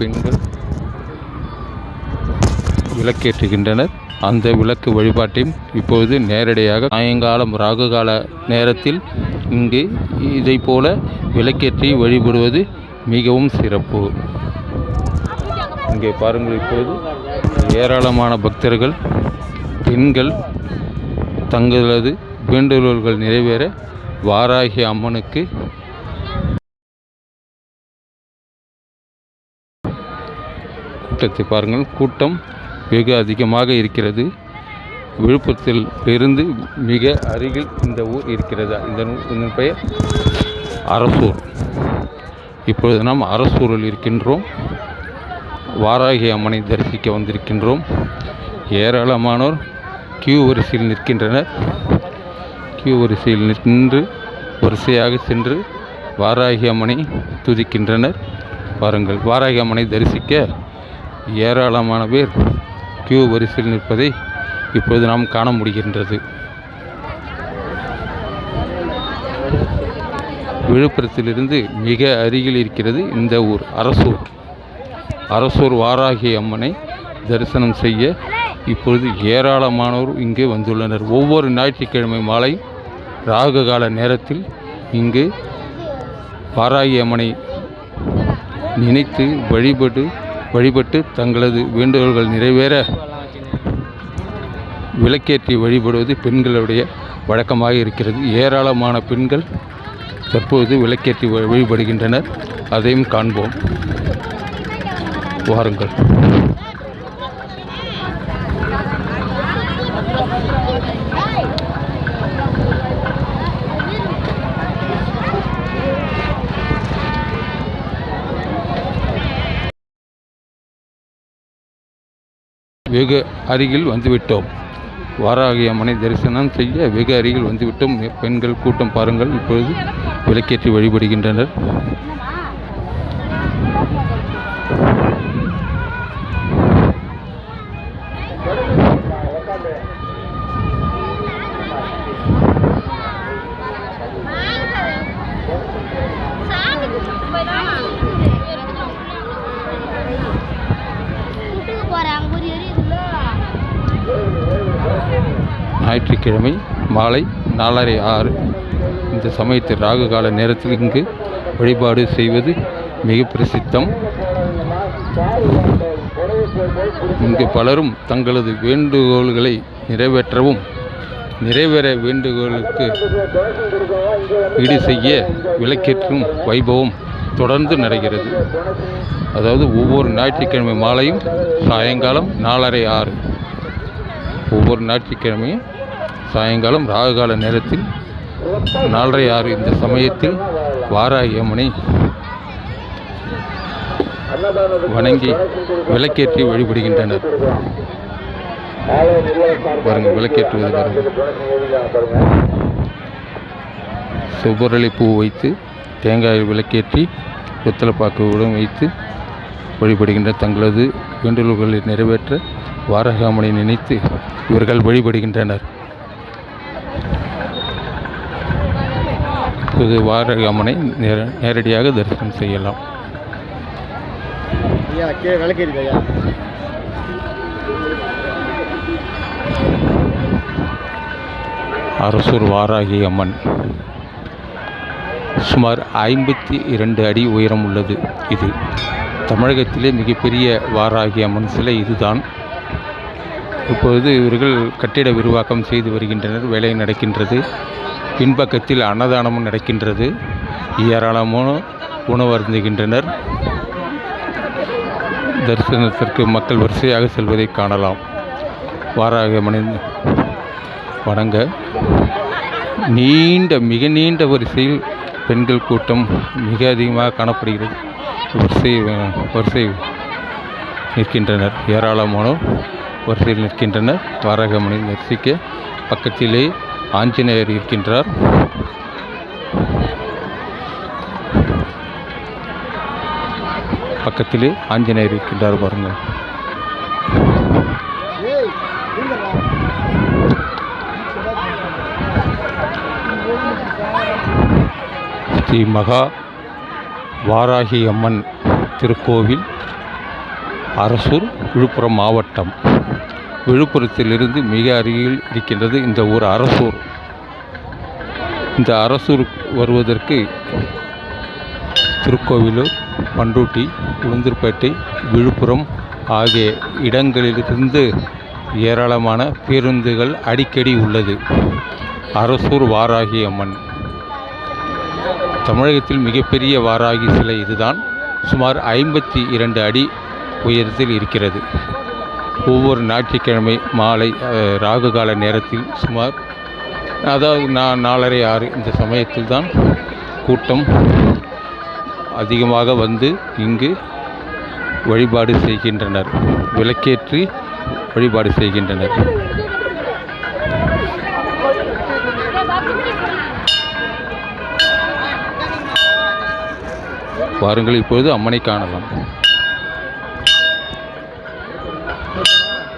பெண்கள் விளக்கேற்றுகின்றனர். அந்த விளக்கு வழிபாட்டையும் இப்பொழுது நேரடியாக சாயங்காலம் ராகுகால நேரத்தில் இங்கு இதை போல விளக்கேற்றி வழிபடுவது மிகவும் சிறப்பு. இங்கே பாருங்கள் இப்போது ஏராளமான பக்தர்கள் பெண்கள் தங்களது வேண்டுகோள்கள் நிறைவேற வாராகி அம்மனுக்கு கூட்டத்தை பாருங்கள். கூட்டம் வெகு அதிகமாக இருக்கிறது. விழுப்புரத்தில் இருந்து மிக அருகில் இந்த ஊர் இருக்கிறது? இந்த இதன் பெயர் அரசூர். இப்பொழுது நாம் அரசூரில் இருக்கின்றோம். வாராகி அம்மனை தரிசிக்க வந்திருக்கின்றோம். ஏராளமானோர் கியூ வரிசையில் நிற்கின்றனர். கியூ வரிசையில் நின்று வரிசையாக சென்று வாராகி அம்மனை துதிக்கின்றனர். பாருங்கள் வாராகி அம்மனை தரிசிக்க ஏராளமான பேர் கியூ வரிசையில் நிற்பதை இப்பொழுது நாம் காண முடிகின்றது. விழுப்புரத்திலிருந்து மிக அருகில் இருக்கிறது இந்த ஊர் அரசூர். அரசூர் வாராகி அம்மனை தரிசனம் செய்ய இப்பொழுது ஏராளமானோர் இங்கே வந்துள்ளனர். ஒவ்வொரு ஞாயிற்றுக்கிழமை மாலை ராகு கால நேரத்தில் இங்கு வாராகி அம்மனை நினைத்து வழிபட்டு வழிபட்டு தங்களது வேண்டுகோள்கள் நிறைவேற விளக்கேற்றி வழிபடுவது பெண்களுடைய வழக்கமாக இருக்கிறது. ஏராளமான பெண்கள் தற்போது விளக்கேற்றி வ- வழிபடுகின்றனர். அதையும் காண்போம். வாருங்கள். வெகு அருகில் வந்துவிட்டோம். வாராகி அம்மனை தரிசனம் செய்ய வெகு அருகில் வந்துவிட்டோம். பெண்கள் கூட்டம் பாருங்கள் இப்பொழுது விளக்கேற்றி வழிபடுகின்றனர். ஞாயிற்றுக்கிழமை மாலை நாலரை ஆறு. இந்த சமயத்தில் ராகு கால நேரத்தில் இங்கு வழிபாடு செய்வது மிக பிரசித்தம். இங்கு பலரும் தங்களது வேண்டுகோள்களை நிறைவேற்றவும் நிறைவேற வேண்டுகோளுக்கு ஈடு செய்ய விளக்கேற்றும் வைபவம் தொடர்ந்து நடக்கிறது. அதாவது ஒவ்வொரு ஞாயிற்றுக்கிழமை மாலையும் சாயங்காலம் நாலரை ஆறு. ஒவ்வொரு ஞாயிற்றுக்கிழமையும் சாயங்காலம் ராகுகால நேரத்தில் நாலரை ஆறு இந்த சமயத்தில் வாராகி அம்மனை வணங்கி விளக்கேற்றி வழிபடுகின்றனர். பாருங்கள் விளக்கேற்றுவது பாருங்கள் செவ்வரளி பூ வைத்து தேங்காய் விளக்கேற்றி வெத்தலைப்பாக்குடன் வைத்து வழிபடுகின்ற தங்களது வேண்டுகோள்களை நிறைவேற்ற வாரகாமனை நினைத்து இவர்கள் வழிபடுகின்றனர். இது வாரகாமனை நேர நேரடியாக தரிசனம் செய்யலாம். அரசூர் வாராகி அம்மன். சுமார் ஐம்பத்தி இரண்டு அடி உயரம் உள்ளது இது. தமிழகத்திலே மிகப்பெரிய வாராகி அம்மன் சிலை இதுதான். இப்பொழுது இவர்கள் கட்டிட விரிவாக்கம் செய்து வருகின்றனர் வேலை நடக்கின்றது பின்பக்கத்தில் அன்னதானமும் நடக்கின்றது ஏராளமான உணவு அருந்துகின்றனர். தரிசனத்திற்கு மக்கள் வரிசையாக செல்வதை காணலாம். வாராக மனித வணங்க. நீண்ட மிக நீண்ட வரிசையில் பெண்கள் கூட்டம் மிக அதிகமாக காணப்படுகிறது. வரிசை வரிசை நிற்கின்றனர். ஏராளமானோர் வரிசையில் நிற்கின்றனர். வாரகமணி தரிசிக்க பக்கத்திலே ஆஞ்சநேயர் இருக்கின்றார். பக்கத்திலே ஆஞ்சநேயர் இருக்கின்றார் பாருங்கள். ஸ்ரீ மகா வாராகி அம்மன் திருக்கோவில் அரசூர் விழுப்புரம் மாவட்டம். விழுப்புரத்திலிருந்து மிக அருகில் இருக்கின்றது இந்த ஊர் அரசூர். இந்த அரசூர் வருவதற்கு திருக்கோவிலூர் பண்ருட்டி உளுந்தூர்பேட்டை விழுப்புரம் ஆகிய இடங்களிலிருந்து ஏராளமான பேருந்துகள் அடிக்கடி உள்ளது. அரசூர் வாராகி அம்மன். தமிழகத்தில் மிகப்பெரிய வாராகி சிலை இதுதான். சுமார் ஐம்பத்தி இரண்டு அடி உயரத்தில் இருக்கிறது. ஒவ்வொரு ஞாயிற்றுக்கிழமை மாலை ராகு கால நேரத்தில் சுமார் அதாவது நான் நாலரை ஆறு இந்த சமயத்தில் தான் கூட்டம் அதிகமாக வந்து இங்கு வழிபாடு செய்கின்றனர். விளக்கேற்றி வழிபாடு செய்கின்றனர். வாருங்கள் இப்பொழுது அம்மனை காணலாம்.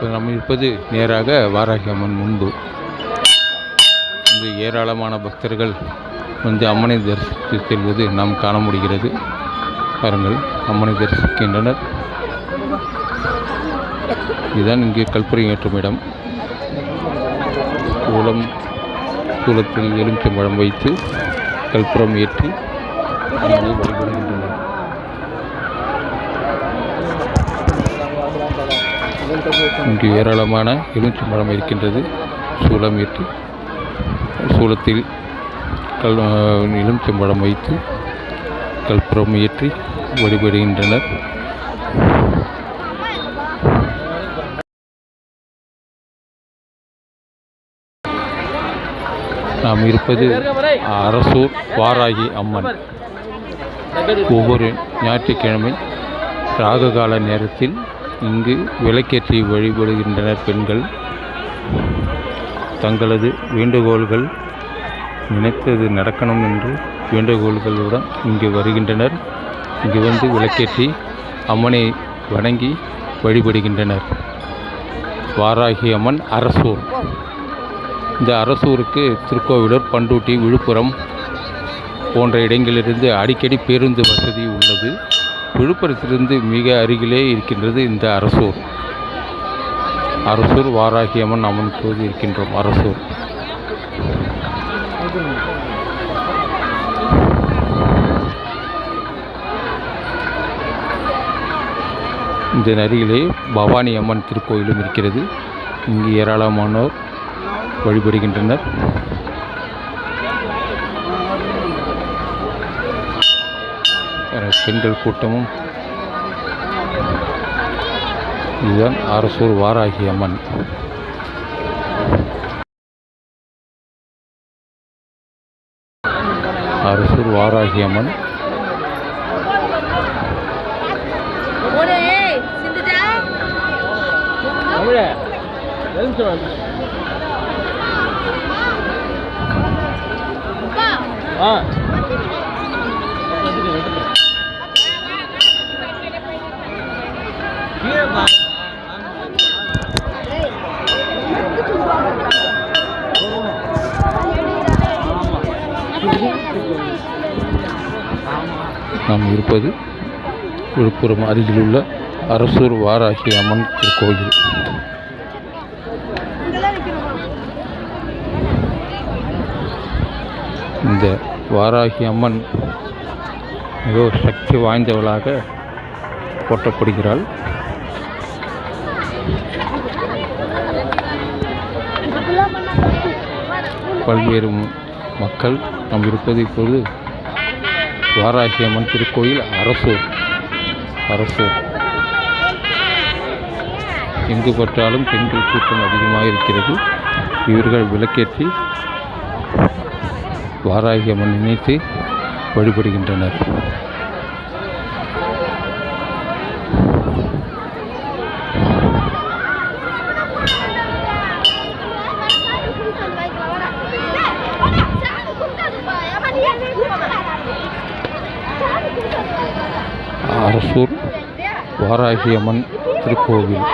இப்போ நம்ம இருப்பது நேராக வாராகி அம்மன் முன்பு. இங்கு ஏராளமான பக்தர்கள் வந்து அம்மனை தரிசித்து செல்வது நாம் காண முடிகிறது. பாருங்கள் அம்மனை தரிசிக்கின்றனர். இதுதான் இங்கே கல்புரி ஏற்றும் இடம். சூளம் சூளத்தில் எலுமிச்சம்பழம் வைத்து கல்புரம் ஏற்றி வழிபடுகின்றனர். இங்கு ஏராளமான எலுமிச்சம்பழம் இருக்கின்றது. சூளம் இட்டு சூளத்தில் கல் எலுமிச்சம்பழம் வைத்து கல்புரம் ஏற்றி வழிபடுகின்றனர். நாம் இருப்பது அரசூர் வாராகி அம்மன். ஒவ்வொரு ஞாயிற்றுக்கிழமை ராககால நேரத்தில் இங்கு விளக்கேற்றி வழிபடுகின்றனர் பெண்கள். தங்களது வேண்டுகோள்கள் நினைத்தது நடக்கணும் என்று வேண்டுகோள்களுடன் இங்கு வருகின்றனர். இங்கு வந்து விளக்கேற்றி அம்மனை வணங்கி வழிபடுகின்றனர். வாராகி அம்மன் அரசூர். இந்த அரசூருக்கு திருக்கோவிலூர் பண்டூட்டி விழுப்புரம் போன்ற இடங்களிலிருந்து அடிக்கடி பேருந்து வசதி உள்ளது. விழுப்புரத்திலிருந்து மிக அருகிலே இருக்கின்றது இந்த அரசூர். அரசூர் வாராகியம்மன் அம்மன் கோவில் இருக்கின்றோம் அரசூர். இந்த அருகிலே பவானி அம்மன் திருக்கோயிலும் இருக்கிறது. இங்கு ஏராளமானோர் வழிபடுகின்றனர். பெண்கள் கூட்டமும். இதுதான் அரசூர் வாராகி அம்மன். அரசூர் வாராகி அம்மன். ஆ நாம் இருப்பது விழுப்புரம் அருகிலுள்ள அரசூர் வாராகி அம்மன் திருக்கோயில். இந்த வாராகி அம்மன் மிக சக்தி வாய்ந்தவளாக போற்றப்படுகிறாள் பல்வேறு மக்கள் நாம் இருப்பது இப்போது வாராகி அம்மன் திருக்கோயில் அரசூர் அரசூர் எங்கு பற்றாலும் பெண்கள் கூட்டம் அதிகமாக இருக்கிறது. இவர்கள் விளக்கேற்றி வாராகி அம்மன் நினைத்து வழிபடுகின்றனர். அரசூர் வாராகியம்மன் திருக்கோவில்.